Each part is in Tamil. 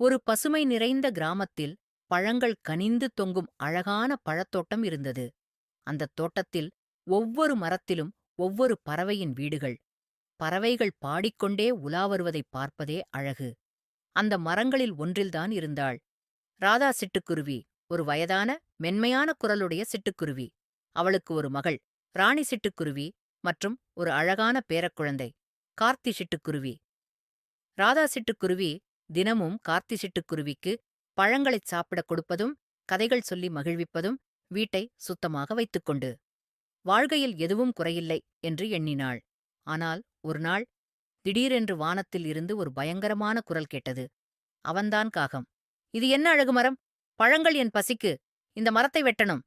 ஒரு பசுமை நிறைந்த கிராமத்தில் பழங்கள் கனிந்து தொங்கும் அழகான பழத்தோட்டம் இருந்தது. அந்தத் தோட்டத்தில் ஒவ்வொரு மரத்திலும் ஒவ்வொரு பறவையின் வீடுகள். பறவைகள் பாடிக்கொண்டே உலா வருவதைப் பார்ப்பதே அழகு. அந்த மரங்களில் ஒன்றில்தான் இருந்தாள். ராதா சிட்டுக்குருவி ஒரு வயதான மென்மையான குரலுடைய சிட்டுக்குருவி. அவளுக்கு ஒரு மகள் ராணி சிட்டுக்குருவி மற்றும் ஒரு அழகான பேரக்குழந்தை கார்த்தி சிட்டுக்குருவி. ராதா சிட்டுக்குருவி தினமும் கார்த்தி சிட்டுக்குருவிக்கு பழங்களைச் சாப்பிடக் கொடுப்பதும் கதைகள் சொல்லி மகிழ்விப்பதும் வீட்டை சுத்தமாக வைத்துக்கொண்டு. வாழ்கையில் எதுவும் குறையில்லை என்று எண்ணினாள். ஆனால் ஒரு நாள் திடீரென்று வானத்தில் இருந்து ஒரு பயங்கரமான குரல் கேட்டது. அவன்தான் காகம். இது என்ன அழகு மரம்? பழங்கள் என் பசிக்கு. இந்த மரத்தை வெட்டணும்.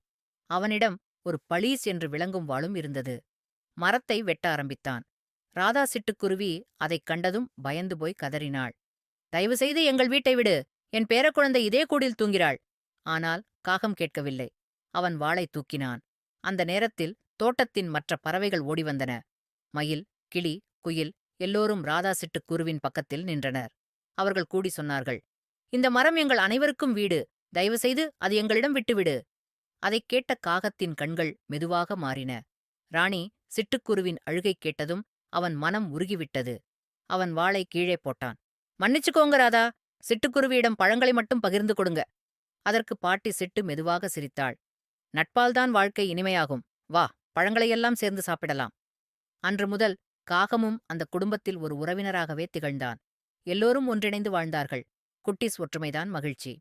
அவனிடம் ஒரு பளீஸ் என்று விளங்கும் வாளும் இருந்தது. மரத்தை வெட்ட ஆரம்பித்தான். ராதா சிட்டுக்குருவி அதைக் கண்டதும் பயந்து போய் கதறினாள். தயவு செய்து எங்கள் வீட்டை விடு. என் பேரக்குழந்தை இதே கூடில் தூங்கிறாள். ஆனால் காகம் கேட்கவில்லை. அவன் வாளை தூக்கினான். அந்த நேரத்தில் தோட்டத்தின் மற்ற பறவைகள் ஓடிவந்தன. மயில் கிளி குயில் எல்லோரும் ராதா சிட்டுக்குருவின் பக்கத்தில் நின்றனர். அவர்கள் கூடி சொன்னார்கள் இந்த மரம் எங்கள் அனைவருக்கும் வீடு. தயவு செய்து அது எங்களிடம் விட்டுவிடு. அதைக் கேட்ட காகத்தின் கண்கள் மெதுவாக மாறின. ராணி சிட்டுக்குருவின் அழுகை கேட்டதும் அவன் மனம் உருகிவிட்டது. அவன் வாளை கீழே போட்டான். மன்னிச்சுக்கோங்க ராதா. சிட்டுக்குருவியிடம் பழங்களை மட்டும் பகிர்ந்து கொடுங்க. அதற்கு பாட்டி சிட்டு மெதுவாக சிரித்தாள். நட்பால்தான் வாழ்க்கை இனிமையாகும். வா பழங்களையெல்லாம் சேர்ந்து சாப்பிடலாம். அன்று முதல் காகமும் அந்த குடும்பத்தில் ஒரு உறவினராகவே திகழ்ந்தான். எல்லோரும் ஒன்றிணைந்து வாழ்ந்தார்கள். குட்டிஸ் ஒற்றுமைதான் மகிழ்ச்சி.